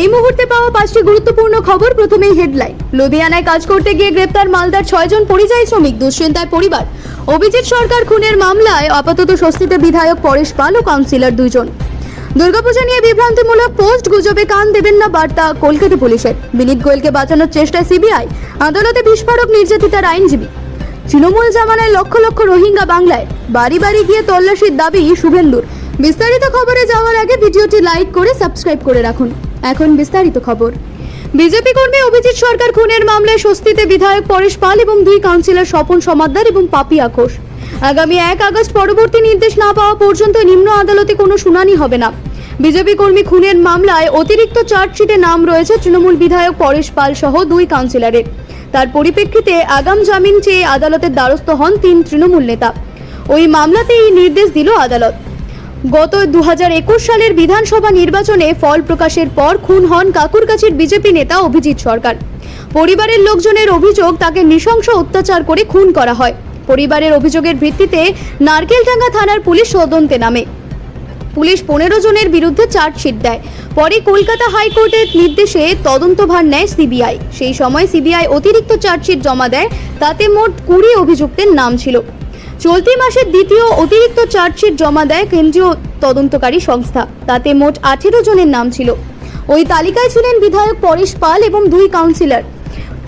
এই মুহূর্তে পাওয়া পাঁচটি গুরুত্বপূর্ণ খবর, প্রথমেই হেডলাইন লুধিয়ানায় কাজ করতে গিয়ে গ্রেপ্তার মালদার ছয়জন পরিযায়ী শ্রমিক, দুশ্চিন্তায় পরিবার। অভিজিৎ সরকার খুনের মামলায় আপাতত স্বস্তিতে বিধায়ক পরেশ পাল ও কাউন্সিলর দুজন। দুর্গাপূজা নিয়ে বিভ্রান্তিমূলক পোস্ট গুজবে কান দেবেন না বার্তা কলকাতা পুলিশের। বিনীত গোয়েলকে বাঁচানোর চেষ্টায় সিবিআই, আদালতে বিস্ফোরক নির্যাতিতার আইনজীবী। তৃণমূল জামানায় লক্ষ লক্ষ রোহিঙ্গা বাংলায়। বাড়ি বাড়ি গিয়ে তল্লাশির দাবি শুভেন্দুর। বিস্তারিত খবরে যাওয়ার আগে ভিডিওটি লাইক করে সাবস্ক্রাইব করে রাখুন। এখন বিস্তারিত খবর। বিজেপি কর্মী অভিজিৎ সরকার খুনের মামলায় স্বস্তিতে বিধায়ক পরেশ পাল এবং দুই কাউন্সিলর স্বপন সমাদ্দার এবং পাপিয়া ঘোষ। আগামী এক আগস্ট পরবর্তী নির্দেশ না পাওয়া পর্যন্ত নিম্ন আদালতে কোনো শুনানি হবে না। বিজেপি কর্মী খুনের মামলায় অতিরিক্ত চার্জশিটে নাম রয়েছে তৃণমূল বিধায়ক পরেশ পাল সহ দুই কাউন্সিলরের। তার পরিপ্রেক্ষিতে আগাম জামিন চেয়ে আদালতের দ্বারস্থ হন তিন তৃণমূল নেতা। ওই মামলাতে এই নির্দেশ দিল আদালত। গত দু হাজার একুশ সালের বিধানসভা নির্বাচনে ফল প্রকাশের পর খুন হন কাকুরকাছির বিজেপি নেতা অভিজিৎ সরকার। পরিবারের লোকজনের অভিযোগ তাকে নৃশংস অত্যাচার করে খুন করা হয়। পরিবারের অভিযোগের ভিত্তিতে নারকেলডাঙ্গা থানার পুলিশ তদন্তে নামে। পুলিশ পনেরো জনের বিরুদ্ধে চার্জশিট দেয়। পরে কলকাতা হাইকোর্টের নির্দেশে তদন্তভার নেয় সিবিআই। সেই সময় সিবিআই অতিরিক্ত চার্জশিট জমা দেয়, তাতে মোট কুড়ি অভিযুক্তের নাম ছিল। চলতি মাসের দ্বিতীয় অতিরিক্ত চার্জশিট জমা দেয় কেন্দ্রীয় তদন্তকারী সংস্থা। তাতে মোট আঠেরো জনের নাম ছিল। ওই তালিকায় ছিলেন বিধায়ক পরেশ পাল এবং দুই কাউন্সিলর।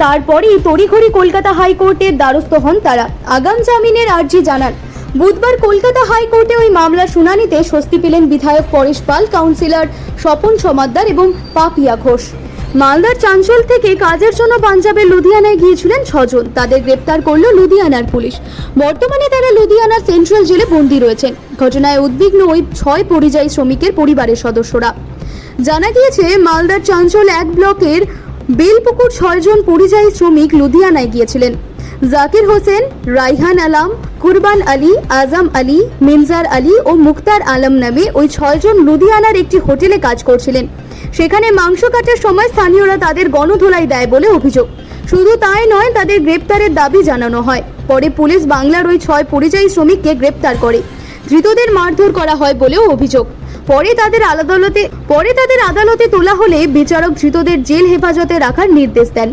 তারপরেই তড়িঘড়ি কলকাতা হাইকোর্টের দ্বারস্থ হন তারা। আগাম জামিনের আর্জি জানান। বুধবার কলকাতা হাইকোর্টে ওই মামলার শুনানিতে স্বস্তি পেলেন বিধায়ক পরেশ পাল, কাউন্সিলর স্বপন সমাদ্দার এবং পাপিয়া ঘোষ। মালদার চাঞ্চল থেকে কাজের জন্য পাঞ্জাবের লুধিয়ানায় গিয়েছিলেন ছজন। তাদের গ্রেপ্তার করল লুধিয়ানার পুলিশ। বর্তমানে তারা লুধিয়ানার সেন্ট্রাল জেলে বন্দী রয়েছেন। ঘটনায় উদ্বিগ্ন ওই ছয় পরিযায়ী শ্রমিকের পরিবারের সদস্যরা। জানা গিয়েছে, মালদার চাঞ্চল এক ব্লকের বেলপুকুর ছয়জন পরিযায়ী শ্রমিক লুধিয়ানায় গিয়েছিলেন। জাকির হোসেন, রাইহান আলাম, কুরবান আলী, আজম আলী মিনজার আলী ও মুক্তার আলম নামে ওই ছয়জন লুধিয়ানার একটি হোটেলে কাজ করছিলেন। সেখানে মাংস কাটার সময় স্থানীয়রা তাদের গণধোলাই দেয় বলে অভিযোগ। শুধু তাই নয়, তাদের গ্রেপ্তারের দাবি জানানো হয়। পরে পুলিশ বাংলার ওই ছয় পরিযায়ী শ্রমিককে গ্রেপ্তার করে। ধৃতদের মারধর করা হয় বলেও অভিযোগ। পরে তাদের আদালতে, পরে তাদের আদালতে তোলা হলে বিচারক ধৃতদের জেল হেফাজতে রাখার নির্দেশ দেন।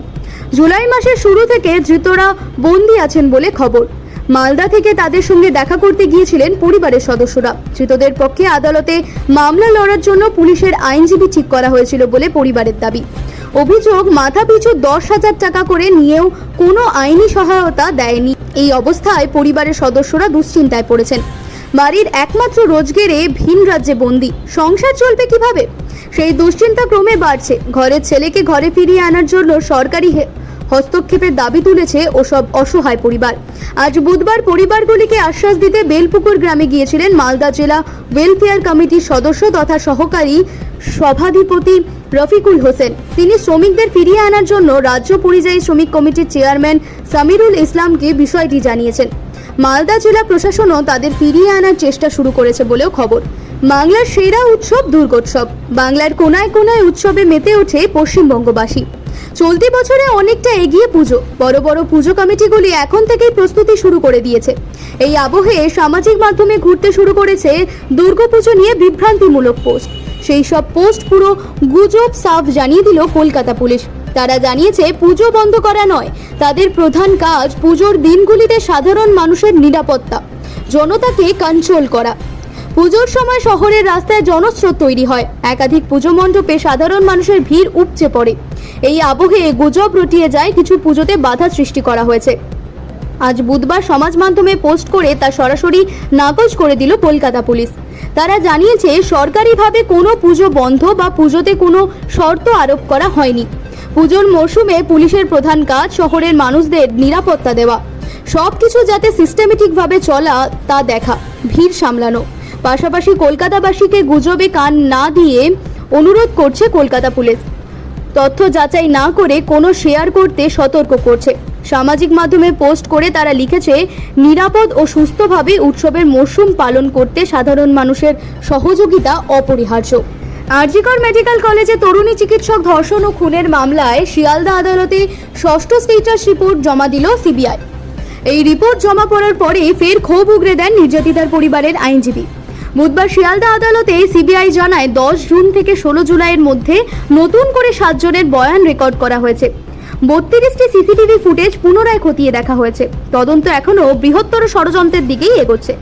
জুলাই মাসের শুরু থেকে ধৃতরা বন্দী আছেন বলে খবর। মালদা থেকে তাদের সঙ্গে দেখা করতে গিয়েছিলেন পরিবারের সদস্যরা। ধৃতদের পক্ষে আদালতে মামলা লড়ার জন্য পুলিশের আইনজীবী ঠিক করা হয়েছিল বলে পরিবারের দাবি। অভিযোগ, মাথাপিছু দশ হাজার টাকা করে নিয়েও কোনো আইনি সহায়তা দেয়নি। এই অবস্থায় পরিবারের সদস্যরা দুশ্চিন্তায় পড়েছেন। বাড়ির একমাত্র রোজগেরে ভিন রাজ্যে বন্দি। সংসার চলবে কীভাবে? সেই দুশ্চিন্তা ক্রমে বাড়ছে। ঘরের ছেলেকে ঘরে ফিরিয়ে আনার জন্য সরকারি হস্তক্ষেপের দাবি তুলেছে ওসব অসহায় পরিবার। আজ বুধবার পরিবারগুলিকে আশ্বাস দিতে বেলপুকুর গ্রামে গিয়েছিলেন মালদা জেলা ওয়েলফেয়ার কমিটির সদস্য তথা সহকারী সভাধিপতি রফিকুল হোসেন। তিনি শ্রমিকদের ফিরিয়ে আনার জন্য রাজ্য পরিযায়ী শ্রমিক কমিটির চেয়ারম্যান সামিরুল ইসলামকে বিষয়টি জানিয়েছেন। মালদা জেলা প্রশাসনও তাদের ফিরিয়ে আনার চেষ্টা শুরু করেছে বলেও খবর। বাংলার সেরা উৎসব দুর্গোৎসব। বাংলার কোনায় কোনায় উৎসবে মেতে ওঠে পশ্চিমবঙ্গবাসী। চলতি বছরে অনেকটা এগিয়ে পুজো। বড় বড় পুজো কমিটিগুলি এখন থেকেই প্রস্তুতি শুরু করে দিয়েছে। এই আবহে সামাজিক মাধ্যমে ঘুরতে শুরু করেছে দুর্গাপুজো নিয়ে বিভ্রান্তিমূলক পোস্ট। সেই সব পোস্ট পুরো গুজব সাফ জানিয়ে দিল কলকাতা পুলিশ। তারা জানিয়েছে, পুজো বন্ধ করা নয়। তাদের প্রধান কাজ পুজোর দিনগুলিতে সাধারণ মানুষের নিরাপত্তা, জনতাকে কন্ট্রোল করা। পুজোর সময় শহরের রাস্তায় জনস্রোত তৈরি হয়। একাধিক পুজো মণ্ডপে সাধারণ মানুষের ভিড় উপচে পড়ে। এই আবহে গুজব রটিয়ে যায়, কিছু পুজোতে বাধা সৃষ্টি করা হয়েছে। আজ বুধবার সমাজ মাধ্যমে পোস্ট করে তা সরাসরি নাকচ করে দিল কলকাতা পুলিশ। তারা জানিয়েছে, সরকারিভাবে কোনো পুজো বন্ধ বা পুজোতে কোনো শর্ত আরোপ করা হয়নি। পুজোর মরশুমে পুলিশের প্রধান কাজ শহরের মানুষদের নিরাপত্তা দেওয়া। সব কিছু যাতে সিস্টেমেটিকভাবে চলা, তা দেখা, ভিড় সামলানো। পাশাপাশি কলকাতাবাসীকে গুজবে কান না দিয়ে অনুরোধ করছে কলকাতা পুলিশ। তথ্য যাচাই না করে কোনো শেয়ার করতে সতর্ক করছে। সামাজিক মাধ্যমে পোস্ট করে তারা লিখেছে, নিরাপদ ও সুস্থভাবে উৎসবের মরশুম পালন করতে সাধারণ মানুষের সহযোগিতা অপরিহার্য। আরজিকর মেডিকেল কলেজে তরুণী চিকিৎসক ধর্ষণ ও খুনের মামলায় শিয়ালদা আদালতে ষষ্ঠ স্টেটাস রিপোর্ট জমা দিল সিবিআই। এই রিপোর্ট জমা পড়ার পরে ফের ক্ষোভ উগরে দেন নির্যাতিতার পরিবারের আইনজীবী। বুধবার শিয়ালদা আদালতে সিবিআই জানায়, দশ জুন থেকে ষোলো জুলাইয়ের মধ্যে নতুন করে সাতজনের বয়ান রেকর্ড করা হয়েছে। বত্রিশটি সিসিটিভি ফুটেজ পুনরায় খতিয়ে দেখা হয়েছে। তদন্ত এখনও বৃহত্তর ষড়যন্ত্রের দিকেই এগোচ্ছে।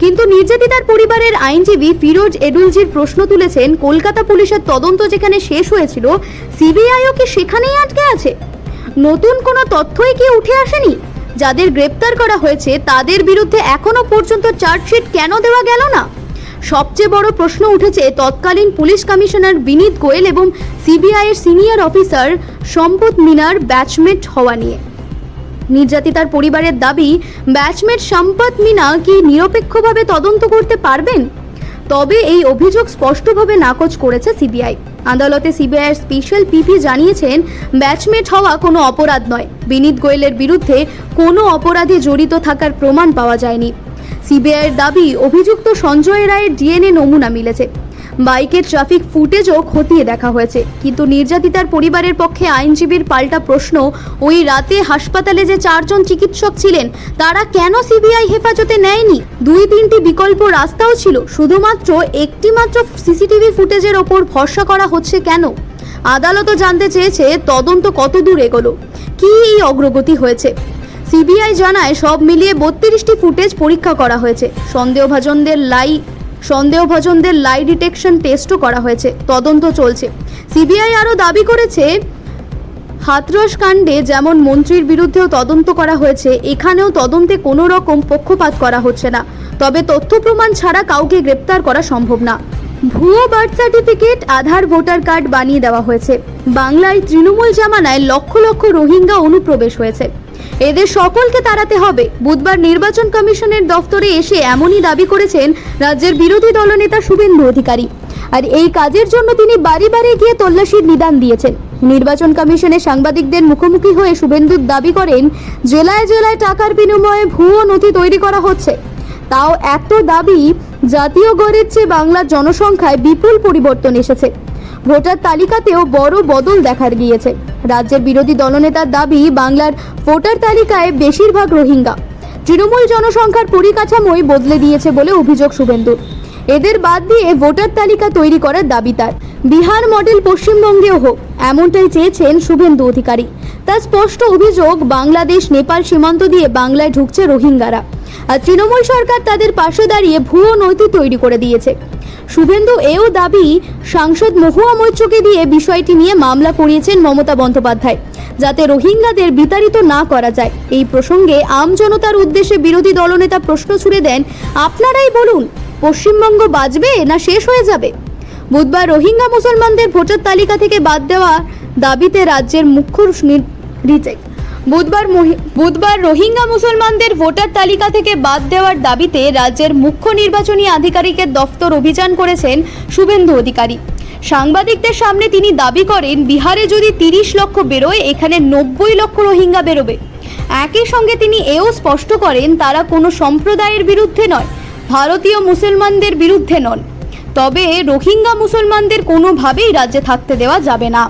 কিন্তু নির্যাতিতার পরিবারের আইনজীবী ফিরোজ এডুলজির প্রশ্ন তুলেছেন, কলকাতা পুলিশের তদন্ত যেখানে শেষ হয়েছিল, সিবিআইও কি সেখানেই আটকে আছে? নতুন কোনো তথ্যই কি উঠে আসেনি? যাদের গ্রেপ্তার করা হয়েছে, তাদের বিরুদ্ধে এখনও পর্যন্ত চার্জশিট কেন দেওয়া গেল না? সবচেয়ে বড় প্রশ্ন উঠেছে তৎকালীন পুলিশ কমিশনার বিনীত গোয়েল এবং সিবিআই এর সিনিয়র অফিসার সম্পদ মিনার ব্যাচমেট হওয়া নিয়ে। নির্যাতিতার পরিবারের দাবি, ব্যাচমেট সম্পদ মিনা কি নিরপেক্ষভাবে তদন্ত করতে পারবেন? তবে এই অভিযোগ স্পষ্টভাবে নাকচ করেছে সিবিআই। আদালতে সিবিআইয়ের স্পেশাল পিপি জানিয়েছেন, ব্যাচমেট হওয়া কোনো অপরাধ নয়। বিনীত গোয়েলের বিরুদ্ধে কোনো অপরাধে জড়িত থাকার প্রমাণ পাওয়া যায়নি। সিবিআইয়ের দাবি, অভিযুক্ত সঞ্জয় রায়ের ডিএনএ নমুনা মিলেছে। বাইকের ট্রাফিক ফুটেজও খতিয়ে দেখা হয়েছে। কিন্তু নির্যাতিতার পরিবারের পক্ষে আইনজীবীর পাল্টা প্রশ্ন, ওই রাতে হাসপাতালে যে চারজন চিকিৎসক ছিলেন, তারা কেন সিবিআই হেফাজতে নেয়নি? দুই তিনটি বিকল্প রাস্তাও ছিল, শুধুমাত্র একটি মাত্র সিসিটিভি ফুটেজের ওপর ভরসা করা হচ্ছে কেন? আদালতও জানতে চেয়েছে, তদন্ত কত দূর এগোলো? কি এই অগ্রগতি হয়েছে? সিবিআই জানায়, সব মিলিয়ে বত্রিশটি ফুটেজ পরীক্ষা করা হয়েছে। সন্দেহভাজনদের লাই সন্দেহভাজনদের লাই ডিটেকশন টেস্টও করা হয়েছে। তদন্ত চলছে। সিবিআই আরও দাবি করেছে, হাতরস কাণ্ডে যেমন মন্ত্রীর বিরুদ্ধেও তদন্ত করা হয়েছে, এখানেও তদন্তে কোনো রকম পক্ষপাত করা হচ্ছে না। তবে তথ্য প্রমাণ ছাড়া কাউকে গ্রেপ্তার করা সম্ভব না। ভুয়ো birth certificate, Aadhaar, voter card বানিয়ে দেওয়া হয়েছে। বাংলায় তৃণমূল জামানায় লক্ষ লক্ষ রোহিঙ্গা অনুপ্রবেশ হয়েছে। এদের সকলকে তাড়াতে হবে। বুধবার নির্বাচন কমিশনের দফতরে এসে এমনই দাবি করেছেন রাজ্যের বিরোধী দলনেতা শুভেন্দু অধিকারী। আর এই কাজের জন্য তিনি বাড়ি বাড়ি গিয়ে তল্লাশির নিদান দিয়েছেন। নির্বাচন কমিশনে সাংবাদিকদের মুখোমুখি হয়ে শুভেন্দু দাবি করেন, জেলায় জেলায় টাকার বিনিময়ে ভুয়ো নথি তৈরি করা হচ্ছে। তাও এত দাবি জাতীয় গড়ের চেয়ে বাংলার জনসংখ্যায় বিপুল পরিবর্তন এসেছে। ভোটার তালিকাতেও বড় বদল দেখা গিয়েছে। রাজ্যের বিরোধী দলনেতার দাবি, বাংলার ভোটার তালিকায় বেশিরভাগ রোহিঙ্গা। তৃণমূল জনসংখ্যার পরিকাঠামোই বদলে দিয়েছে বলে অভিযোগ শুভেন্দুর এদের বাদ দিয়ে ভোটার তালিকা তৈরি করার দাবি তার। বিহার মডেল পশ্চিমবঙ্গেও হোক, এমনটাই চেয়েছেন শুভেন্দু অধিকারী। তার স্পষ্ট অভিযোগ, বাংলাদেশ, নেপাল সীমান্ত দিয়ে বাংলায় ঢুকছে রোহিঙ্গারা। আর তৃণমূল সরকার তাদের পাশে দাঁড়িয়ে ভুয়ো নৈতিক তৈরি করে দিয়েছে। শুভেন্দু এও দাবি, সাংসদ মহুয়া মৈত্রকে দিয়ে বিষয়টি নিয়ে মামলা করিয়েছেন মমতা বন্দ্যোপাধ্যায়, যাতে রোহিঙ্গাদের বিতাড়িত না করা যায়। এই প্রসঙ্গে আম জনতার উদ্দেশ্যে বিরোধী দলনেতা প্রশ্ন ছুড়ে দেন, আপনারাই বলুন, পশ্চিমবঙ্গ বাঁচবে না শেষ হয়ে যাবে? বুধবার রোহিঙ্গা মুসলমানদের ভোটার তালিকা থেকে বাদ দেওয়া দাবিতে রাজ্যের মুখ্য রিজেক্ট বুধবার বুধবার রোহিঙ্গা মুসলমানদের ভোটার তালিকা থেকে বাদ দেওয়ার দাবিতে রাজ্যের মুখ্য নির্বাচনী আধিকারিকের দফতর অভিযান করেছেন শুভেন্দু অধিকারী। সাংবাদিকদের সামনে তিনি দাবি করেন, বিহারে যদি তিরিশ লক্ষ বেরোয়, এখানে নব্বই লক্ষ রোহিঙ্গা বেরোবে। একই সঙ্গে তিনি এও স্পষ্ট করেন, তারা কোনো সম্প্রদায়ের বিরুদ্ধে নয়, ভারতীয় মুসলমানদের বিরুদ্ধে নন। তবে রোহিঙ্গা মুসলমানদের কোনোভাবেই রাজ্যে থাকতে দেওয়া যাবে না।